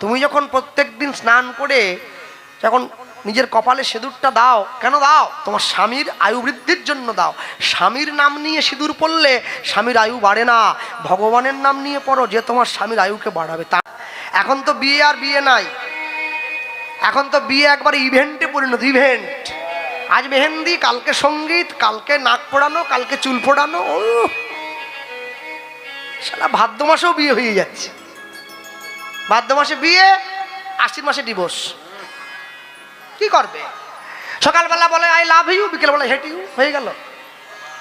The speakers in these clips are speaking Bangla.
তুমি যখন প্রত্যেক দিন স্নান করে যখন নিজের কপালে সিঁদুরটা দাও, কেন দাও? তোমার স্বামীর আয়ু বৃদ্ধির জন্য দাও। স্বামীর নাম নিয়ে সিঁদুর পড়লে স্বামীর আয়ু বাড়ে না। ভগবানের নাম নিয়ে পড়ো যে তোমার স্বামীর আয়ুকে বাড়াবে। তা এখন তো বিয়ে আর বিয়ে নাই। এখন তো বিয়ে একবার ইভেন্টে পরিণত, ইভেন্ট। আজ মেহেন্দি, কালকে সংগীত, কালকে নাক পোড়ানো, কালকে চুল পোড়ানো ও সারা ভাদ্র মাসেও বিয়ে হয়ে যাচ্ছে। ভাদ্র মাসে বিয়ে, আশ্বিন মাসে ডিভোর্স কি করবে? সকালবেলা বলে, আই লাভ ইউ বিকেলবেলা হেট ইউ হয়ে গেল।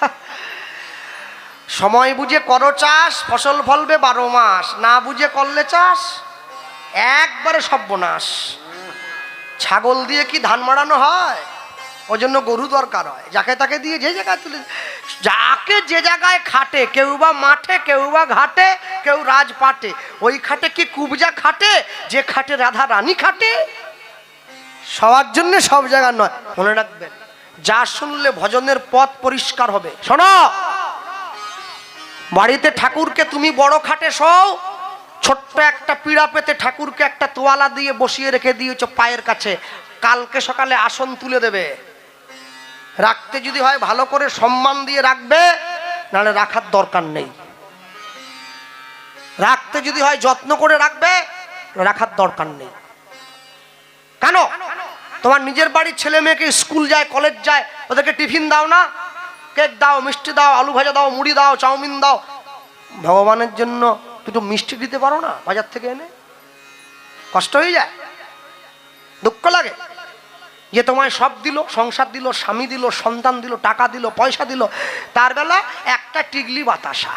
সময় বুঝে করো চাষ, ফসল ফলবে বারো মাস। না বুঝে করলে চাষ, একবারে সর্বনাশ। ছাগল দিয়ে কি ধান মাড়ানো হয়? ওই জন্য গরু দরকার হয়। যাকে তাকে দিয়ে যে জায়গায় তুলে যাকে যে জায়গায় খাটে, কেউ বা মাঠে, কেউ বা ঘাটে, কেউ রাজপাটে, ওই খাটে কি কুবজা খাটে? যে খাটে রাধা রানী খাটে? সবার জন্য সব জায়গা নয়, মনে রাখবেন। যা শুনলে ভজনের পথ পরিষ্কার হবে। শোনো! বাড়িতে ঠাকুরকে তুমি বড় খাটে শোও, ছোট্ট একটা পীড়া পেতে ঠাকুরকে একটা তোয়ালা দিয়ে বসিয়ে রেখে দিয়েছ পায়ের কাছে। কালকে সকালে আসন তুলে দেবে। রাখতে যদি হয় ভালো করে সম্মান দিয়ে রাখবে, নাহলে রাখার দরকার নেই। রাখতে যদি হয় যত্ন করে রাখবে, রাখার দরকার নেই। কেন? তোমার নিজের বাড়ির ছেলে মেয়েকে স্কুল যায়, কলেজ যায়, ওদেরকে টিফিন দাও না? কেক দাও, মিষ্টি দাও, আলু ভাজা দাও, মুড়ি দাও, চাউমিন দাও। ভগবানের জন্য দুটো মিষ্টি দিতে পারো না বাজার থেকে এনে? কষ্ট হয়ে যায়? দুঃখ লাগে? যে তোমায় সব দিল, সংসার দিল, স্বামী দিল, সন্তান দিল, টাকা দিল, পয়সা দিল, তার বেলা একটা টিগলি বাতাসা।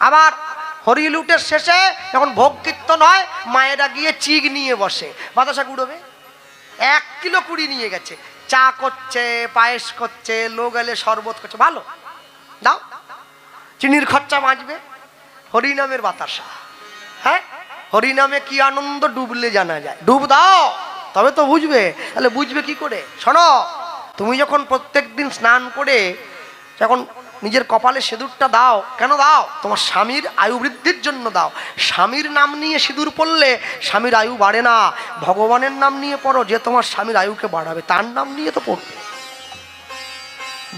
আবার হরিলুটের শেষে যখন ভোগ কীর্তন হয়, মায়েরা গিয়ে চিগ নিয়ে বসে। বাতাসা কুড়োবে? এক কিলো কুড়ি নিয়ে গেছে। চা করছে, পায়েস করছে, লোক এলে শরবত করছে। ভালো? দাও। চিনির খরচা বাঁচবে। হরিনামের বাতাসা। হ্যাঁ? হরিনামে কি আনন্দ ডুবলে জানা যায়? ডুব দাও, তবে তো বুঝবে। তাহলে বুঝবে কি করে? শোনো, তুমি যখন প্রত্যেক দিন স্নান করে যখন নিজের কপালে সিঁদুরটা দাও, কেন দাও? তোমার স্বামীর আয়ু বৃদ্ধির জন্য দাও। স্বামীর নাম নিয়ে সিঁদুর পড়লে স্বামীর আয়ু বাড়ে না। ভগবানের নাম নিয়ে পড়ো, যে তোমার স্বামীর আয়ুকে বাড়াবে, তার নাম নিয়ে তো পড়বে।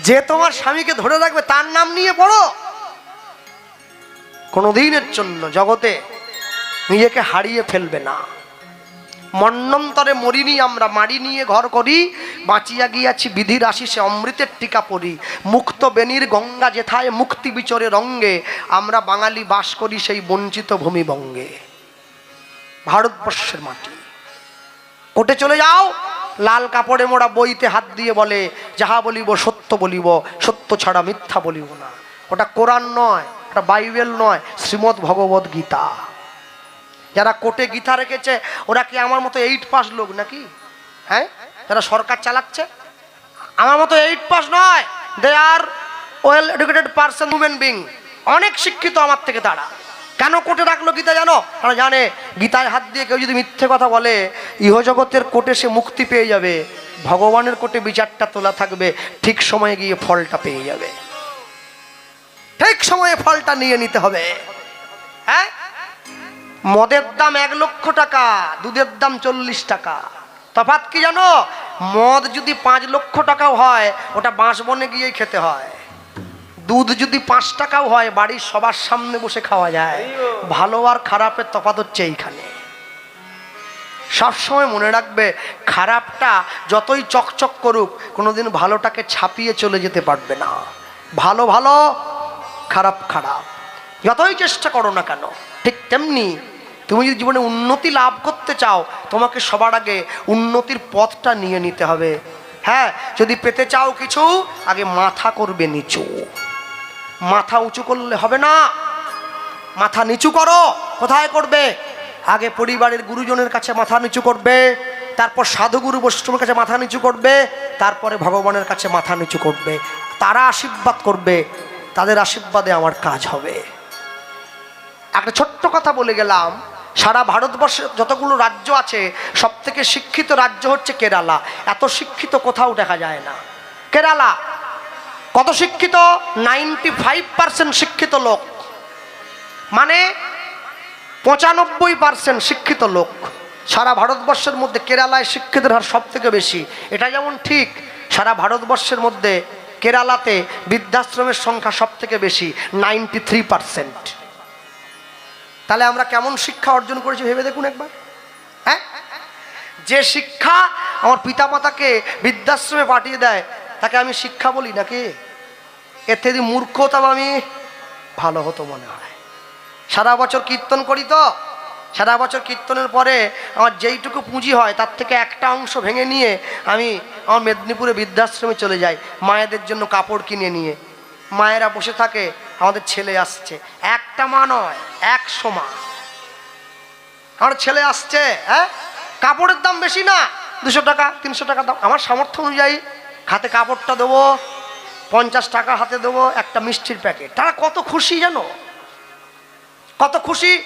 যে তোমার স্বামীকে ধরে রাখবে, তার নাম নিয়ে পড়ো। কোনোদিনের জন্য জগতে নিজেকে হারিয়ে ফেলবে না। মন্নন্তরে মরিনি, আমরা মারি নিয়ে ঘর করি, বাঁচিয়া গিয়াছি বিধির আশিসে, অমৃতের টিকা পড়ি মুক্ত বেনির গঙ্গা যেথায়, মুক্তি বিচরে রঙ্গে, আমরা বাঙালি বাস করি সেই বঞ্চিত ভূমিবঙ্গে ভারতবর্ষের মাটি। কোটে চলে যাও, লাল কাপড়ে মোড়া বইতে হাত দিয়ে বলে, যাহা বলিব সত্য বলিব, সত্য ছাড়া মিথ্যা বলিব না। ওটা কোরআন নয়, ওটা বাইবেল নয়, শ্রীমদ্ ভগবত গীতা। যারা কোর্টে গীতা রেখেছে, ওরা কি আমার মতো এইট পাস লোক নাকি? হ্যাঁ? যারা সরকার চালাচ্ছে? আমার মতো এইট পাস নয়। দে আর well educated person women being অনেক শিক্ষিত আমার থেকে তারা। কেন কোর্টে রাখল গীতা জানো? তারা জানে গীতায় হাত দিয়ে কেউ যদি মিথ্যে কথা বলে, ইহজগতের কোর্টে সে মুক্তি পেয়ে যাবে। ভগবানের কোর্টে বিচারটা তোলা থাকবে। ঠিক সময়ে গিয়ে ফলটা পেয়ে যাবে। ঠিক সময়ে ফলটা নিয়ে নিতে হবে। হ্যাঁ? মদের দাম এক লক্ষ টাকা, দুধের দাম চল্লিশ টাকা। তফাৎ কি জানো? মদ যদি পাঁচ লক্ষ টাকাও হয়, ওটা বাঁশ বনে গিয়েই খেতে হয়। দুধ যদি পাঁচ টাকাও হয়, বাড়ির সবার সামনে বসে খাওয়া যায়। ভালো আর খারাপের তফাত হচ্ছে এইখানে। সবসময় মনে রাখবে, খারাপটা যতই চকচক করুক, কোনোদিন ভালোটাকে ছাপিয়ে চলে যেতে পারবে না। ভালো ভালো, খারাপ খারাপ। যতই চেষ্টা করো না কেন, ঠিক তেমনি তুমি যদি জীবনে উন্নতি লাভ করতে চাও, তোমাকে সবার আগে উন্নতির পথটা নিয়ে নিতে হবে। হ্যাঁ যদি পেতে চাও কিছু, আগে মাথা করবে নিচু। মাথা উঁচু করলে হবে না। মাথা নিচু করো, কোথায় করবে? আগে পরিবারের গুরুজনের কাছে মাথা নিচু করবে, তারপর সাধুগুরু বৈষ্ণবের কাছে মাথা নিচু করবে, তারপরে ভগবানের কাছে মাথা নিচু করবে। তারা আশীর্বাদ করবে, তাদের আশীর্বাদে আমার কাজ হবে। একটা ছোট্ট কথা বলে গেলাম। সারা ভারতবর্ষে যতগুলো রাজ্য আছে সব থেকে শিক্ষিত রাজ্য হচ্ছে কেরালা। এত শিক্ষিত কোথাও দেখা যায় না। কেরালা, কত শিক্ষিত? নাইনটি ফাইভ পার্সেন্ট শিক্ষিত লোক। মানে পঁচানব্বই পার্সেন্ট শিক্ষিত লোক। সারা ভারতবর্ষের মধ্যে কেরালায় শিক্ষিতের হার সব থেকে বেশি। এটা যেমন ঠিক, সারা ভারতবর্ষের মধ্যে কেরালাতে বৃদ্ধাশ্রমের সংখ্যা সব থেকে বেশি, নাইনটি থ্রি পার্সেন্ট। তাহলে আমরা কেমন শিক্ষা অর্জন করেছি ভেবে দেখুন একবার। হ্যাঁ? যে শিক্ষা আমার পিতামাতাকে বৃদ্ধাশ্রমে পাঠিয়ে দেয়, তাকে আমি শিক্ষা বলি নাকি? এর থেকে মূর্খ হতাম আমি, ভালো হতো মনে হয়। সারা বছর কীর্তন করি তো, সারা বছর কীর্তনের পরে আমার যেইটুকু পুঁজি হয়, তার থেকে একটা অংশ ভেঙে নিয়ে আমি আমার মেদিনীপুরে বৃদ্ধাশ্রমে চলে যাই, মায়েদের জন্য কাপড় কিনে নিয়ে। মায়েরা বসে থাকে আমাদের ছেলে আসছে। একটা মা নয়, একশো মা। আমার ছেলে আসছে হ্যাঁ? কাপড়ের দাম বেশি না, দুশো টাকা, তিনশো টাকা দাম। আমার সামর্থ্য অনুযায়ী হাতে কাপড়টা দেবো, পঞ্চাশ টাকা হাতে দেবো, একটা মিষ্টির প্যাকেট। তারা কত খুশি জানো? কত খুশি?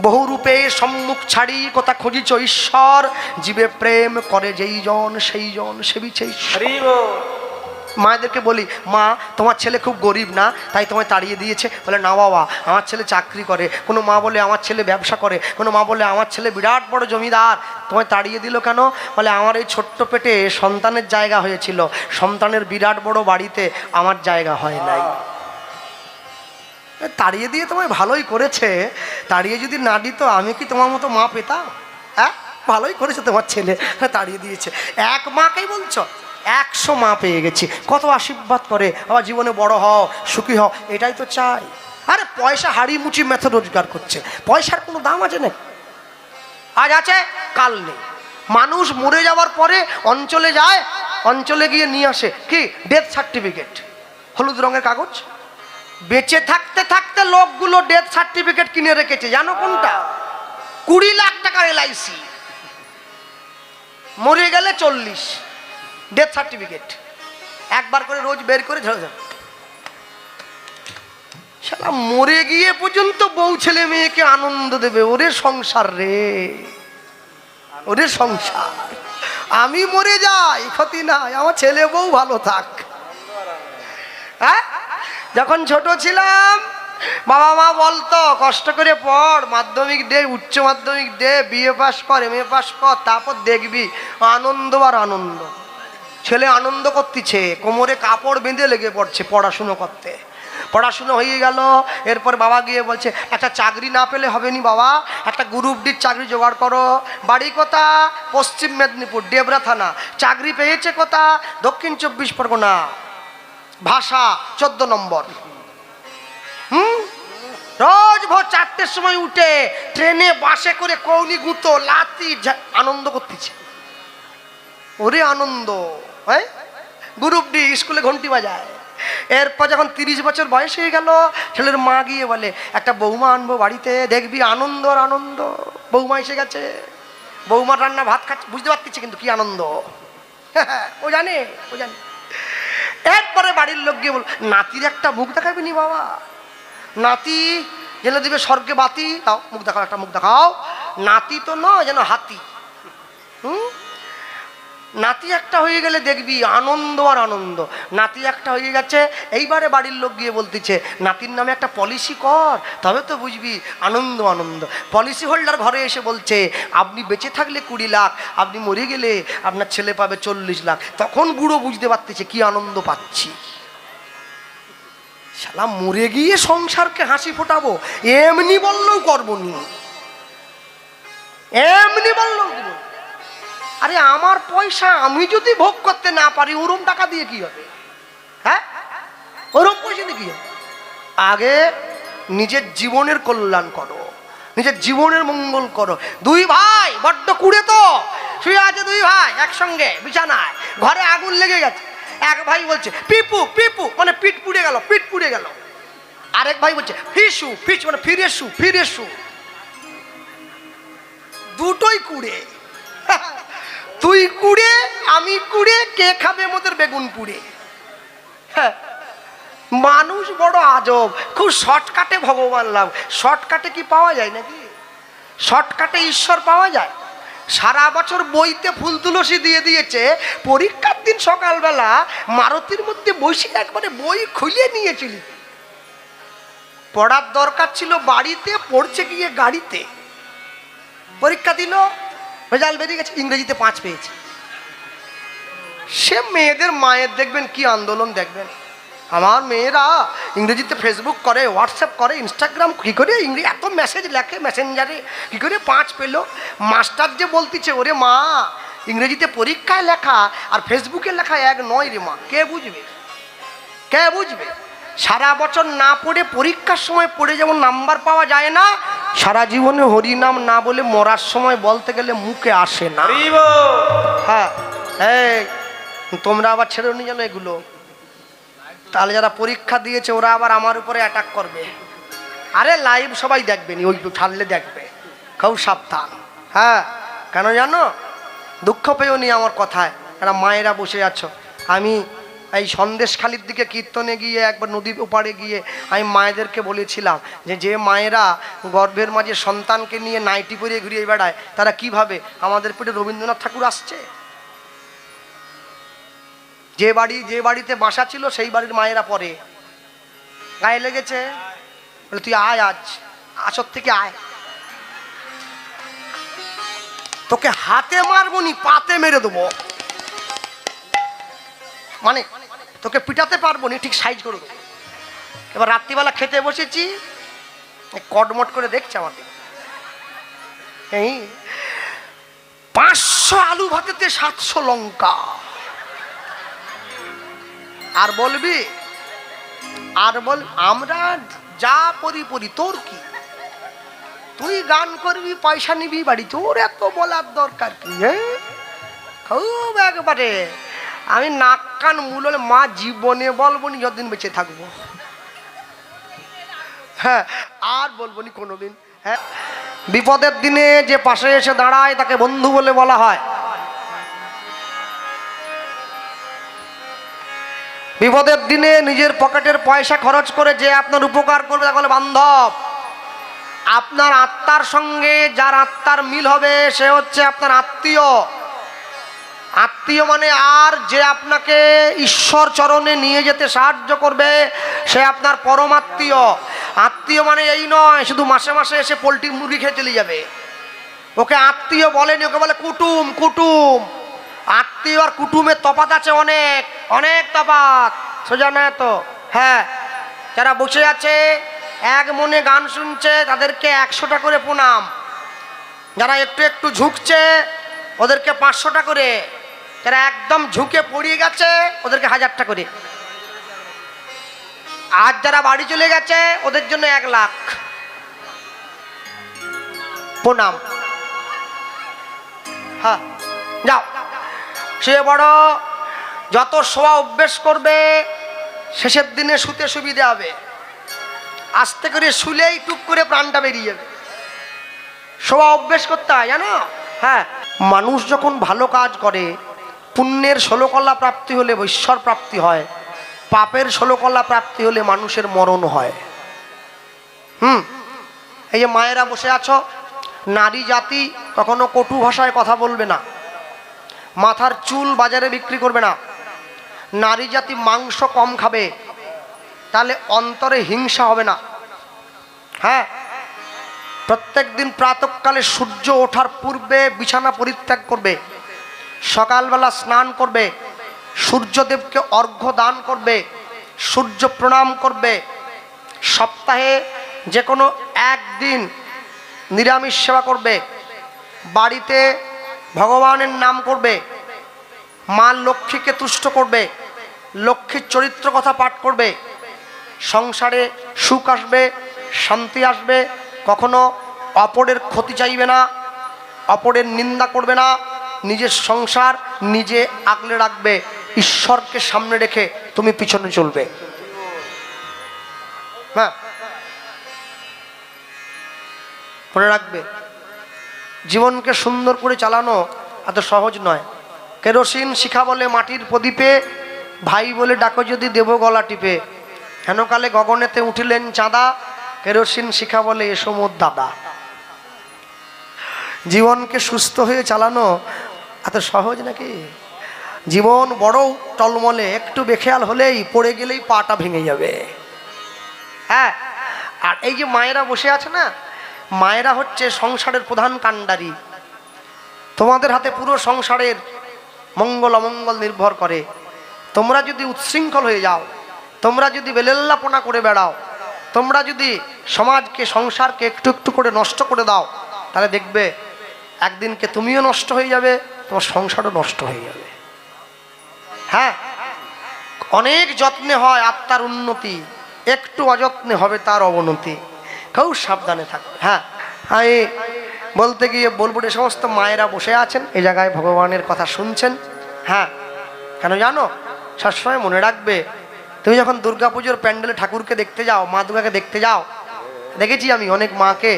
বহু রূপে সম্মুখ ছাড়ি, কথা খুঁজিছ ঈশ্বর, জীবে প্রেম করে যেই জন, সেই জন সেবিছে ঈশ্বর। মায়েদেরকে বলি, মা, তোমার ছেলে খুব গরিব না? তাই তোমায় তাড়িয়ে দিয়েছে। বলে, না বাবা, আমার ছেলে চাকরি করে। কোনো মা বলে আমার ছেলে ব্যবসা করে। কোনো মা বলে আমার ছেলে বিরাট বড় জমিদার। তোমায় তাড়িয়ে দিল কেন? বলে, আমার এই ছোট্ট পেটে সন্তানের জায়গা হয়েছিল। সন্তানের বিরাট বড় বাড়িতে আমার জায়গা হয় নাই। তাড়িয়ে দিয়ে তোমায় ভালোই করেছে। তাড়িয়ে যদি না দিত, আমি কি তোমার মতো মা পেতাম? হ্যাঁ? ভালোই করেছে তোমার ছেলে। তাড়িয়ে দিয়েছে। এক মাকেই বলছো? একশো মা পেয়ে গেছি। কত আশীর্বাদ করে, আমার জীবনে বড় হও, সুখী হও। এটাই তো চাই। আরে পয়সা হাড়ি মুচি মেথড রোজগার করছে। পয়সার কোনো দাম আছে না আজ আছে, কাল নেই। মানুষ মরে যাওয়ার পরে অঞ্চলে যায়, অঞ্চলে গিয়ে নিয়ে আসে। কি? ডেথ সার্টিফিকেট হলুদ রঙের কাগজ? বেঁচে থাকতে থাকতে লোকগুলো ডেথ সার্টিফিকেট কিনে রেখেছে। জানো কোনটা? কুড়ি লাখ টাকার এলআইসি মরে গেলে চল্লিশ। ডেথ সার্টিফিকেট একবার করে রোজ বের করে ধরে ধরে শালা, মরে গিয়ে পর্যন্ত বউ ছেলে মেয়েকে আনন্দ দেবে। ওরে সংসার রে। ওরে সংসার। আমি মরে যাই, ক্ষতি নাই। আমার ছেলে বউ ভালো থাক। হ্যাঁ? যখন ছোট ছিলাম, বাবা মা বলতো, কষ্ট করে পড়, মাধ্যমিক দে, উচ্চ মাধ্যমিক দে বিএ পাস কর এম এ পাস কর, তারপর দেখবি, আনন্দ আর আনন্দ। ছেলে আনন্দ করতেছে, কোমরে কাপড় বেঁধে লেগে পড়ছে পড়াশুনো করতে। পড়াশুনো হয়ে গেল, এরপর বাবা গিয়ে বলছে, একটা চাকরি না পেলে হবে নি বাবা, একটা গ্রুপ ডির চাকরি জোগাড় করো। বাড়ি কোথা? পশ্চিম মেদিনীপুর, ডেবরা থানা। চাকরি পেয়েছে কোথা? দক্ষিণ চব্বিশ পরগনা। ভাষা, চোদ্দ নম্বর। হুম? রোজ ভোর চারটের সময় উঠে ট্রেনে, বাসে করে কৌনি, গুঁতো লাতি আনন্দ করতেছে। ওরে আনন্দ। হ্যাঁ? গ্রুপ ডি, স্কুলে ঘন্টি বাজায়। এরপর যখন তিরিশ বছর বয়স হয়ে গেল, ছেলের মা গিয়ে বলে, একটা বৌমা আনব বাড়িতে, দেখবি আনন্দ আর আনন্দ। বৌমা এসে গেছে। বৌমা রান্না ভাত খাচ্ছে, বুঝতে পারতেছে কিন্তু কি আনন্দ। ও জানে ও জানে। এরপরে বাড়ির লোক গিয়ে বল নাতির একটা মুখ দেখাবি নি বাবা? নাতি জেলে দিবে স্বর্গে বাতি। তাও মুখ দেখাও, একটা মুখ দেখাও। নাতি তো নয়, যেন হাতি। হুম? নাতি একটা হয়ে গেলে দেখবি আনন্দ আর আনন্দ। নাতি একটা হয়ে গেছে, এইবারে বাড়ির লোক গিয়ে বলতেছে, নাতির নামে একটা পলিসি কর, তবে তো বুঝবি আনন্দ আনন্দ। পলিসি হোল্ডার ঘরে এসে বলছে, আপনি বেঁচে থাকলে কুড়ি লাখ, আপনি মরে গেলে আপনার ছেলে পাবে চল্লিশ লাখ। তখন বুড়ো বুঝতে পারতেছে, কি আনন্দ পাচ্ছি। শালা, মরে গিয়ে সংসারকে হাসি ফোটাবো, এমনি বললেও করব নি। এমনি বললেও আরে আমার পয়সা আমি যদি ভোগ করতে না পারি, ওরম টাকা দিয়ে কি হবে? হ্যাঁ? ওরম পয়সা দিয়ে কি হবে? আগে নিজের জীবনের কল্যাণ করো, নিজের জীবনের মঙ্গল করো। দুই ভাই, বড্ড কুড়ে তো। শুয়ে আছে দুই ভাই একসঙ্গে, বিছানায়। ঘরে আগুন লেগে গেছে। এক ভাই বলছে, পিপু পিপু। মানে পিঠ পুড়ে গেল, পিঠ পুড়ে গেল। আরেক ভাই বলছে, ফিসু, ফিস মানে ফিরে শু ফিরে শু দুটোই কুড়ে। তুই কুড়ে আমি কুড়ে কে খাবে মোদের বেগুন পুড়ে? হ্যাঁ, মানুষ বড় আজব খুব শর্টকাটে ভগবান লাভ। শর্টকাটে কি পাওয়া যায় নাকি? শর্টকাটে ঈশ্বর পাওয়া যায়? সারা বছর বইতে ফুল তুলসী দিয়ে দিয়েছে পরীক্ষার দিন সকালবেলা মারুতির মধ্যে বসে একবারে বই খুলে নিয়েছিলি। পড়ার দরকার ছিল বাড়িতে পড়ছে গিয়ে গাড়িতে। পরীক্ষা দিল রেজাল্ট বেরিয়ে গেছে, ইংরেজিতে পাঁচ পেয়েছে। সে মেয়েদের মায়ের দেখবেন কি আন্দোলন দেখবেন? আমার মেয়েরা ইংরেজিতে ফেসবুক করে হোয়াটসঅ্যাপ করে ইনস্টাগ্রাম কী করে, ইংরেজি এত মেসেজ লেখে মেসেঞ্জারে কী করে পাঁচ পেল? মাস্টার যে বলতেছে, ওরে মা, ইংরেজিতে পরীক্ষায় লেখা আর ফেসবুকে লেখা এক নয় রে মা। কে বুঝবে? কে বুঝবে? সারা বছর না পড়ে পরীক্ষার সময় পড়ে যেমন নাম্বার পাওয়া যায় না সারা জীবনে হরিনাম না বলে মরার সময় বলতে গেলে মুখে আসে না। হ্যাঁ এই তোমরা আবার ছেড়ে নিয়ে জানো এগুলো। তাহলে যারা পরীক্ষা দিয়েছে ওরা আবার আমার উপরে অ্যাটাক করবে। আরে লাইভ সবাই দেখবে নি ওই ছাড়লে দেখবে। খুব সাবধান। হ্যাঁ কেন জানো? দুঃখ পেও নি আমার কথায়। এরা মায়েরা বসে আছো। আমি এই সন্দেশখালির দিকে কীর্তনে গিয়ে, একবার নদীর ওপারে গিয়ে আমি মায়েদেরকে বলেছিলাম যে যে মায়েরা গর্ভের মাঝে সন্তানকে নিয়ে নাইটি পরিয়ে ঘুরিয়ে বেড়ায়, তারা কীভাবে? আমাদের পেটে রবীন্দ্রনাথ ঠাকুর আসছে। যে বাড়ি, যে বাড়িতে বাসা ছিল, সেই বাড়ির মায়েরা পরে। গায়ে লেগেছে। তুই আয় আজ, আসর থেকে আয়। তোকে হাতে মারবো নি, পাতে মেরে দেবো। মানে তোকে পিটাতে পারব নি, ঠিক সাইজ করে এবার রাত্রিবেলা খেতে বসেছি কটমট করে দেখছে আমাদের এই পাঁচশো আলু ভাতেতে সাতশো লঙ্কা। আর বলবি, আর বল, আমরা যা পরি পরি, তোর কি? তুই গান করবি, পয়সা নিবি বাড়ি, তোর এত বলার দরকার কি হ্যাঁ? খুব একবারে আমি নাক কান মূল হলে মা জীবনে বলব নি, যতদিন বেঁচে থাকব। হ্যাঁ আর বলব নি কোনোদিন। হ্যাঁ বিপদের দিনে যে পাশে এসে দাঁড়ায়, তাকে বন্ধু বলে বলা হয়। বিপদের দিনে নিজের পকেটের পয়সা খরচ করে যে আপনার উপকার করবে তাকে বলে বান্ধব, আপনার আত্মার সঙ্গে যার আত্মার মিল হবে, সে হচ্ছে আপনার আত্মীয়। আত্মীয় মানে আর যে আপনাকে ঈশ্বর চরণে নিয়ে যেতে সাহায্য করবে, সে আপনার পরমাত্মীয় আত্মীয়। মানে এই নয়, শুধু মাসে মাসে এসে পোলট্রি মুরগি খেয়ে চলে যাবে। ওকে আত্মীয় বলেনি, ওকে বলে কুটুম কুটুম। আত্মীয় আর কুটুমের তফাত আছে অনেক অনেক তফাত সোজা না তো? হ্যাঁ যারা বসে আছে, এক মনে গান শুনছে, তাদেরকে একশোটা করে প্রণাম। যারা একটু একটু ঝুঁকছে, ওদেরকে পাঁচশোটা করে। যারা একদম ঝুঁকে পড়িয়ে গেছে ওদেরকে হাজারটা করে। আর যারা বাড়ি চলে গেছে, ওদের জন্য এক লাখ। প্রণাম। হ্যাঁ যাও। সে বড় যত শোয়া অভ্যেস করবে, শেষের দিনে শুতে সুবিধা হবে। আস্তে করে শুলেই টুক করে প্রাণটা বেরিয়ে যাবে। শোয়া অভ্যেস করতে হয়, জানো? হ্যাঁ মানুষ যখন ভালো কাজ করে পুণ্যের ষোলকলা প্রাপ্তি হলে ঈশ্বর প্রাপ্তি হয়, পাপের ষোলকলা প্রাপ্তি হলে মানুষের মরণ হয়। হুম? এই যে মায়েরা বসে আছো, নারী জাতি কখনো কটু ভাষায় কথা বলবে না, মাথার চুল বাজারে বিক্রি করবে না, নারী জাতি মাংস কম খাবে, তাহলে অন্তরে হিংসা হবে না। হ্যাঁ? প্রত্যেক দিন প্রাতকালে সূর্য ওঠার পূর্বে বিছানা পরিত্যাগ করবে সকালবেলা স্নান করবে, সূর্যদেবকে অর্ঘ্য দান করবে, সূর্য প্রণাম করবে। সপ্তাহে যে কোনো একদিন নিরামিষ সেবা করবে, বাড়িতে ভগবানের নাম করবে, মা লক্ষ্মীকে তুষ্ট করবে, লক্ষ্মীর চরিত্র কথা পাঠ করবে। সংসারে সুখ আসবে, শান্তি আসবে, কখনো অপরের ক্ষতি চাইবে না, অপরের নিন্দা করবে না নিজের সংসার নিজে আগলে রাখবে, ঈশ্বরকে সামনে রেখে তুমি পিছনে চলবে। হ্যাঁ? মনে রাখবে, জীবনকে সুন্দর করে চালানো এত সহজ নয়। কেরোসিন শিখা বলে মাটির প্রদীপে, ভাই বলে ডাকো যদি দেব গলা টিপে। হেনকালে গগনেতে উঠিলেন চাঁদা, কেরোসিন শিখা বলে এসো মোর দাদা। জীবনকে সুস্থ হয়ে চালানো এত সহজ নাকি? জীবন বড় টলমলে, একটু বেখেয়াল হলেই পড়ে গেলেই পাটা ভেঙে যাবে। হ্যাঁ আর এই যে মায়েরা বসে আছে না, মায়েরা হচ্ছে সংসারের প্রধান কাণ্ডারি। তোমাদের হাতে পুরো সংসারের মঙ্গল অমঙ্গল নির্ভর করে। তোমরা যদি উচ্ছৃঙ্খল হয়ে যাও, তোমরা যদি বেলেল্লাপনা করে বেড়াও, তোমরা যদি সমাজকে, সংসারকে একটু একটু করে নষ্ট করে দাও, তাহলে দেখবে একদিনকে তুমিও নষ্ট হয়ে যাবে। তোমার সংসারও নষ্ট হয়ে যাবে। হ্যাঁ অনেক যত্নে হয় আত্মার উন্নতি, একটু অযত্নে হবে তার অবনতি। কেউ সাবধানে থাকবে। হ্যাঁ আমি বলতে গিয়ে বলব যে সমস্ত মায়েরা বসে আছেন, এই জায়গায় ভগবানের কথা শুনছেন। হ্যাঁ কেন জানো? সবসময় মনে রাখবে, তুমি যখন দুর্গাপুজোর প্যান্ডেলে ঠাকুরকে দেখতে যাও, মা দুর্গাকে দেখতে যাও, দেখেছি আমি অনেক মাকে,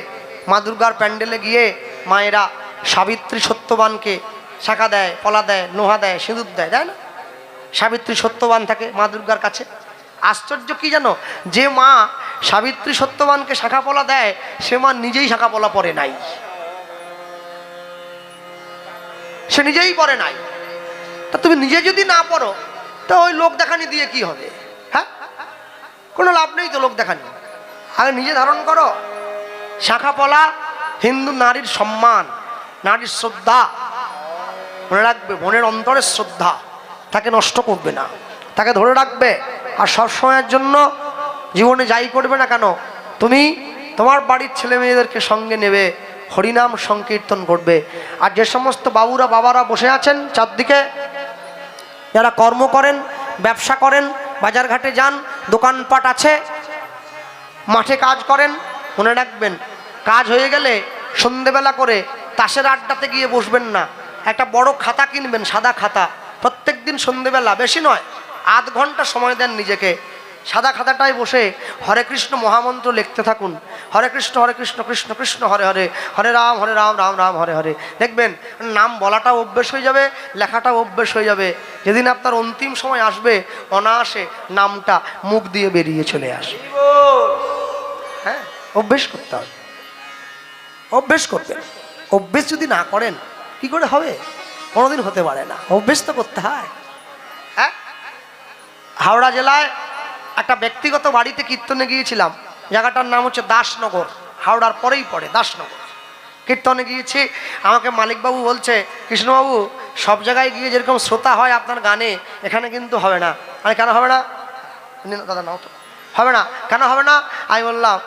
মা দুর্গার প্যান্ডেলে গিয়ে মায়েরা সাবিত্রী সত্যবানকে শাখা দেয় পলা দেয় নোহা দেয়, সিঁদুর দেয়, তাই না? সাবিত্রী সত্যবান থাকে মা দুর্গার কাছে। আশ্চর্য কি জানো? যে মা সাবিত্রী সত্যবানকে শাখা পলা দেয়, সে মা নিজেই শাখা পলা পরে নাই। সে নিজেই পরে নাই। তা তুমি নিজে যদি না পড়ো, তা ওই লোক দেখানি দিয়ে কি হবে? হ্যাঁ? কোনো লাভ নেই তো লোক দেখানি। আগে নিজে ধারণ করো। শাখা পলা হিন্দু নারীর সম্মান, নারীর শ্রদ্ধা। মনে রাখবে, মনের অন্তরের শ্রদ্ধা। তাকে নষ্ট করবে না। তাকে ধরে রাখবে আর সব সময়ের জন্য জীবনে যাই করবে না কেন? তুমি তোমার বাড়ির ছেলে মেয়েদেরকে সঙ্গে নেবে, হরিনাম সংকীর্তন করবে। আর যে সমস্ত বাবুরা, বাবারা বসে আছেন চারদিকে, যারা কর্ম করেন, ব্যবসা করেন, বাজারঘাটে যান, দোকানপাট আছে, মাঠে কাজ করেন, মনে রাখবেন, কাজ হয়ে গেলে সন্ধেবেলা করে তাসের আড্ডাতে গিয়ে বসবেন না। একটা বড় খাতা কিনবেন, সাদা খাতা। প্রত্যেক দিন সন্ধেবেলা, বেশি নয়, আধ ঘণ্টা সময় দেন নিজেকে। সাদা খাতাটায় বসে হরে কৃষ্ণ মহামন্ত্র লিখতে থাকুন। হরে কৃষ্ণ হরে কৃষ্ণ কৃষ্ণ কৃষ্ণ, হরে হরে হরে রাম হরে রাম রাম রাম, হরে হরে। দেখবেন, নাম বলাটাও অভ্যেস হয়ে যাবে, লেখাটাও অভ্যেস হয়ে যাবে। যেদিন আপনার অন্তিম সময় আসবে, অনায়াসে নামটা মুখ দিয়ে বেরিয়ে চলে আসে হ্যাঁ অভ্যেস করতে হবে। অভ্যেস করবেন অভ্যেস যদি না করেন কি করে হবে? কোনোদিন হতে পারে না। অভ্যেস তো করতে হয়। হ্যাঁ? হাওড়া জেলায় একটা ব্যক্তিগত বাড়িতে কীর্তনে গিয়েছিলাম। জায়গাটার নাম হচ্ছে দাসনগর। হাওড়ার পরেই পড়ে, দাসনগর। কীর্তনে গিয়েছি। আমাকে মালিকবাবু বলছে, কৃষ্ণবাবু, সব জায়গায় গিয়ে যেরকম শ্রোতা হয় আপনার গানে, এখানে কিন্তু হবে না। মানে কেন হবে না? দাদা, নাও তো। হবে না, কেন হবে না? আমি বললাম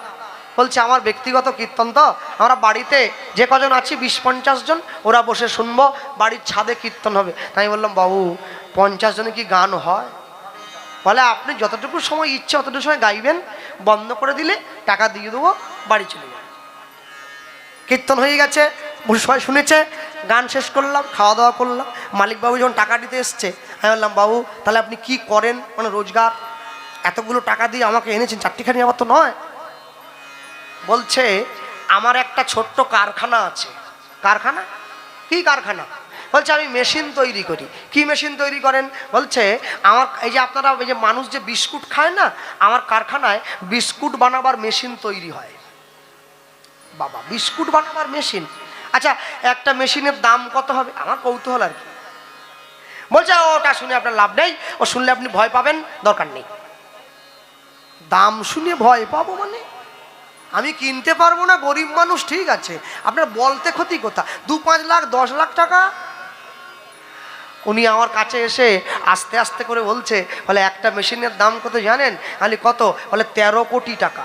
বলছে, আমার ব্যক্তিগত কীর্তন তো। আমরা বাড়িতে যে কজন আছি বিশ পঞ্চাশ জন, ওরা বসে শুনব, বাড়ির ছাদে কীর্তন হবে। তাই আমি বললাম, বাবু, পঞ্চাশ জনে কি গান হয়? বলে, আপনি যতটুকু সময় ইচ্ছে, অতটুকু সময় গাইবেন, বন্ধ করে দিলে টাকা দিয়ে দেবো, বাড়ি চলে যাবে। কীর্তন হয়ে গেছে সবাই শুনেছে, গান শেষ করলাম খাওয়া দাওয়া করলাম। মালিকবাবু যখন টাকা দিতে এসছে, আমি বললাম, বাবু, তাহলে আপনি কি করেন? মানে রোজগার? এতগুলো টাকা দিয়ে আমাকে এনেছেন, চারটিখানি আমার তো নয়। বলছে, আমার একটা ছোট্ট কারখানা আছে। কারখানা? কি কারখানা? বলছে, আমি মেশিন তৈরি করি। কি মেশিন তৈরি করেন? বলছে, আমার এই যে আপনারা, এই যে মানুষ যে বিস্কুট খায় না, আমার কারখানায় বিস্কুট বানাবার মেশিন তৈরি হয়। বাবা, বিস্কুট বানাবার মেশিন? আচ্ছা একটা মেশিনের দাম কত হবে? আমার কৌতূহল আর কি। বলছে, ওটা শুনে আপনার লাভ নেই, ও শুনলে আপনি ভয় পাবেন, দরকার নেই। দাম শুনে ভয় পাবো মানে? আমি কিনতে পারব না, গরিব মানুষ, ঠিক আছে। আপনার বলতে ক্ষতি কোথা? দু পাঁচ লাখ, দশ লাখ টাকা? উনি আমার কাছে এসে আস্তে আস্তে করে বলছে, বলে, একটা মেশিনের দাম কত জানেন? আমি কত? বলে, তেরো কোটি টাকা।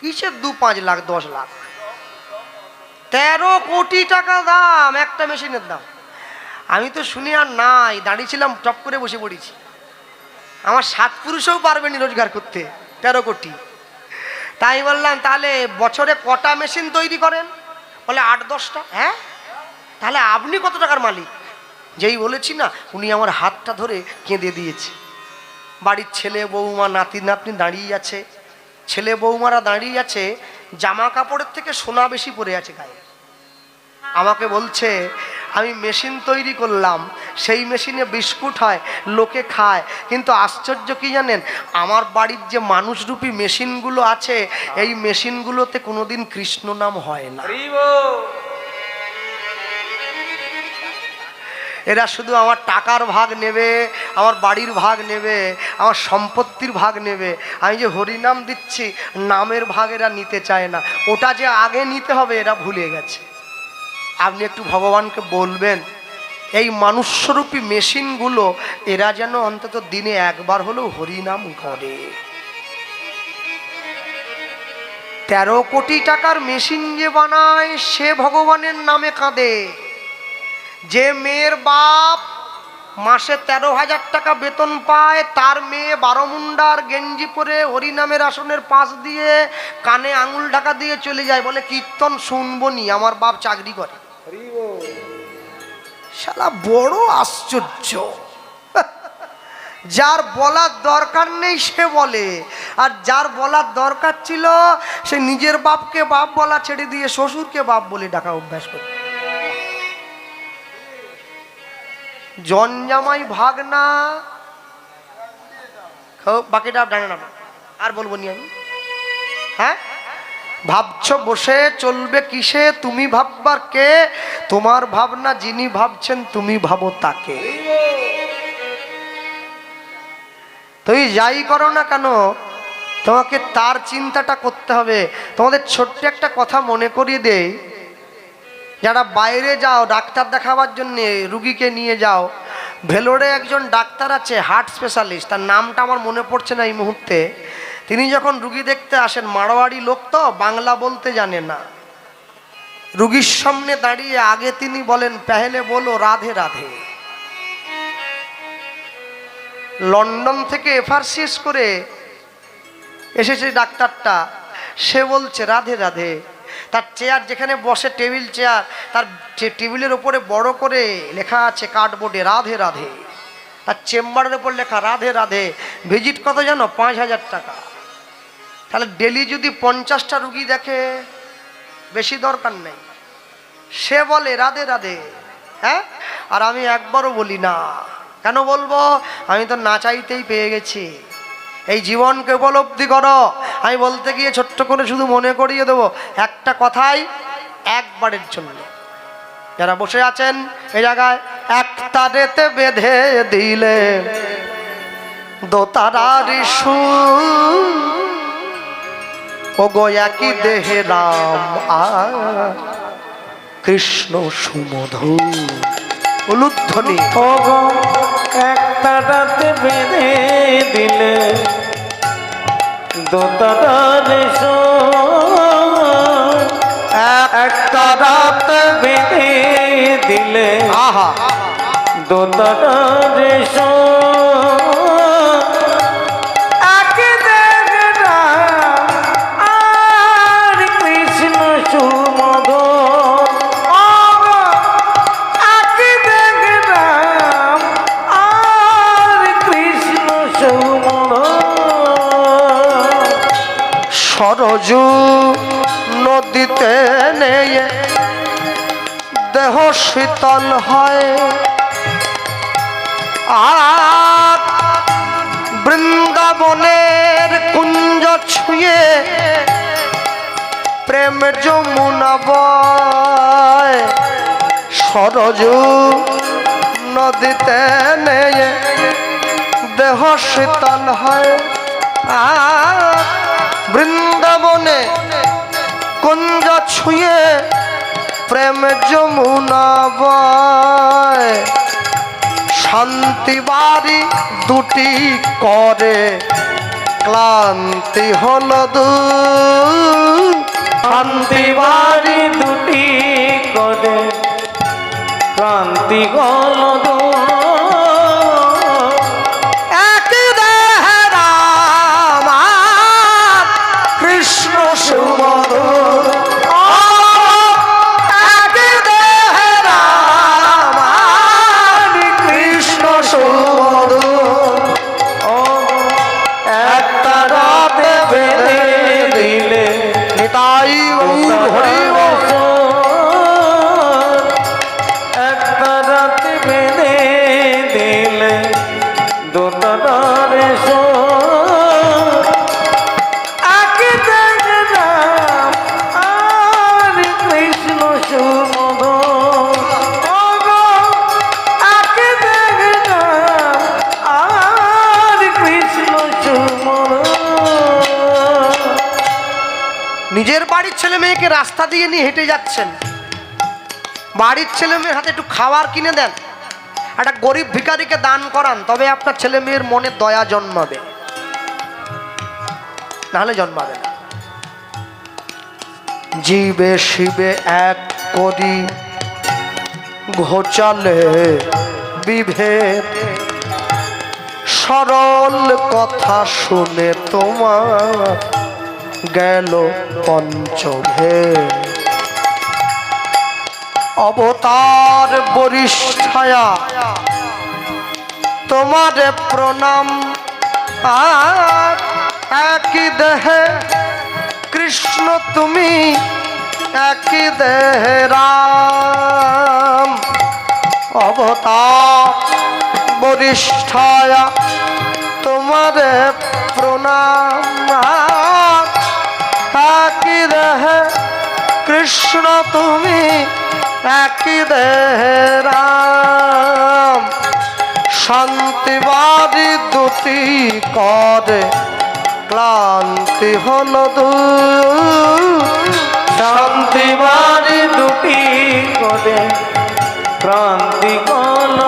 কিসের দু পাঁচ লাখ, দশ লাখ? তেরো কোটি টাকা দাম, একটা মেশিনের দাম। আমি তো শুনি আর নাই, দাঁড়িয়েছিলাম, টপ করে বসে পড়েছি। আমার সাত পুরুষও পারবেনি রোজগার করতে, তেরো কোটি। তাই বললাম, তাহলে বছরে কটা মেশিন তৈরি করেন? বলে, আট, দশটা। হ্যাঁ? তাহলে আপনি কত টাকার মালিক? যেই বলেছি না, উনি আমার হাতটা ধরে কেঁদে দিয়েছে। বাড়ির ছেলে, বৌমা, নাতি, নাতনি দাঁড়িয়ে আছে। ছেলে, বৌমারা দাঁড়িয়ে আছে, জামা কাপড়ের থেকে সোনা বেশি পরে আছে গায়ে। আমাকে বলছে আমি মেশিন তৈরি করলাম সেই মেশিনে বিস্কুট হয় লোকে খায়। কিন্তু আশ্চর্য কি জানেন? আমার বাড়ির যে মানুষরূপী মেশিনগুলো আছে এই মেশিনগুলোতে কোনোদিন কৃষ্ণ নাম হয় না। এরা শুধু আমার টাকার ভাগ নেবে আমার বাড়ির ভাগ নেবে আমার সম্পত্তির ভাগ নেবে। আমি যে হরিনাম দিচ্ছি নামের ভাগ এরা নিতে চায় না। ওটা যে আগে নিতে হবে এরা ভুলে গেছে। আপনি একটু ভগবানকে বলবেন, এই মানুষস্বরূপী মেশিনগুলো এরা যেন অন্তত দিনে একবার হলেও হরিনাম করে। তেরো কোটি টাকার মেশিন যে বানায়, সে ভগবানের নামে কাঁদে। যে মেয়ের বাপ মাসে তেরো হাজার টাকা বেতন পায়, তার মেয়ে বারো মুন্ডার গেঞ্জি পরে হরিনামের আসনের পাশ দিয়ে কানে আঙুল ঢাকা দিয়ে চলে যায় বলে কীর্তন শুনবনি আমার বাপ চাকরি করে। শালা বড় আশ্চর্য। যার বলার দরকার নেই সে বলে, আর যার বলার দরকার ছিল, সে নিজের বাপকে বাপ বলা ছেড়ে দিয়ে শ্বশুরকে বাপ বলে ডাকা অভ্যাস করে। জনজামাই ভাগ না। বাকিটা জানে না আর বলব নি আমি? হ্যাঁ? ভাবছ বসে চলবে কিসে? তুমি ভাববার কে? তোমার ভাবনা যিনি ভাবছেন, তুমি ভাবো তাকে। তুই যাই করো না কেন, তোমাকে তার চিন্তাটা করতে হবে। তোমাদের ছোট্ট একটা কথা মনে করিয়ে দেই। যারা বাইরে যাও, ডাক্তার দেখাবার জন্য রুগীকে নিয়ে যাও, ভেলোরে একজন ডাক্তার আছে, হার্ট স্পেশালিস্ট, তার নামটা আমার মনে পড়ছে না এই মুহূর্তে। তিনি যখন রুগী দেখতে আসেন মারোয়াড়ি লোক তো, বাংলা বলতে জানে না। রুগীর সামনে দাঁড়িয়ে আগে তিনি বলেন, পেহেলে বলো, রাধে রাধে। লন্ডন থেকে এফআরসিএস করে এসেছে ডাক্তারটা। সে বলছে, রাধে রাধে। তার চেয়ার যেখানে বসে, টেবিল চেয়ার, তার টেবিলের ওপরে বড় করে লেখা আছে, কার্ডবোর্ডে, রাধে রাধে। তার চেম্বারের ওপর লেখা, রাধে রাধে। ভিজিট কত জানো? পাঁচ হাজার টাকা। তাহলে ডেলি যদি পঞ্চাশটা রুগী দেখে, বেশি দরকার নেই। সে বলে, রাধে রাধে। হ্যাঁ? আর আমি একবারও বলি না। কেন বলব? আমি তো না চাইতেই পেয়ে গেছি। এই জীবনকে উপলব্ধি করো। আমি বলতে গিয়ে ছোট্ট করে শুধু মনে করিয়ে দেবো, একটা কথাই একবারের জন্য। যারা বসে আছেন এই জায়গায় এক তারেতে বেঁধে দিলে দোতারার সুর ও গো একই দেহে রাম আর কৃষ্ণ সুমধু উলুধ্বনি। ওগো একটা রাতে বেঁধে দিলে দোতার একটা রাত বেঁধে দিলে আহা। দোতার শীতল হয়। বৃন্দাবনের কুঞ্জ ছুঁয়ে প্রেম যমুনা বয়, সরজু নদীতে নেয়ে দেহ শীতল হয়। বৃন্দাবনে কুঞ্জ ছুঁয়ে প্রেম যমুনা বয়। শান্তি বাড়ি দুটি করে, ক্লান্তি হল দু শান্তি বাড়ি দুটি করে, ক্লান্তি গল ছেলে মেয়েকে রাস্তা দিয়ে নিয়ে হেঁটে যাচ্ছেন। বাড়ির ছেলে মেয়ের হাতে একটু খাবার কিনে দেন। একটা গরিব ভিখারিকে দান করান, তবে আপনার ছেলে মেয়ের মনে দয়া জন্মাবে। নাহলে জন্মাবে না। জীবে শিবে এক করি ঘোচালে বিভেদ। সরল কথা শুনে তোমার গেল পঞ্চভেদ অবতার বরিষ্ঠায়া, তোমার প্রণাম। আর একই দেহে কৃষ্ণ তুমি, একই দেহে রাম। অবতার বরিষ্ঠায়া, তোমার প্রণাম। কৃষ্ণ তুমি একই দেহে রাম শান্তিবাদী দুটি করে, ক্লান্তি হল দু শান্তি বাড়ি দুটি করে ক্রান্তি কল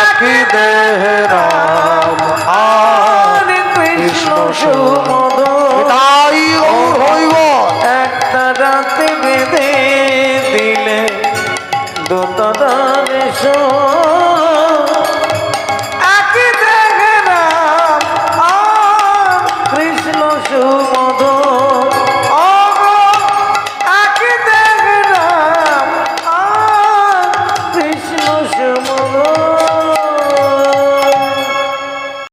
একই দেহে রাম আর কৃষ্ণ সুম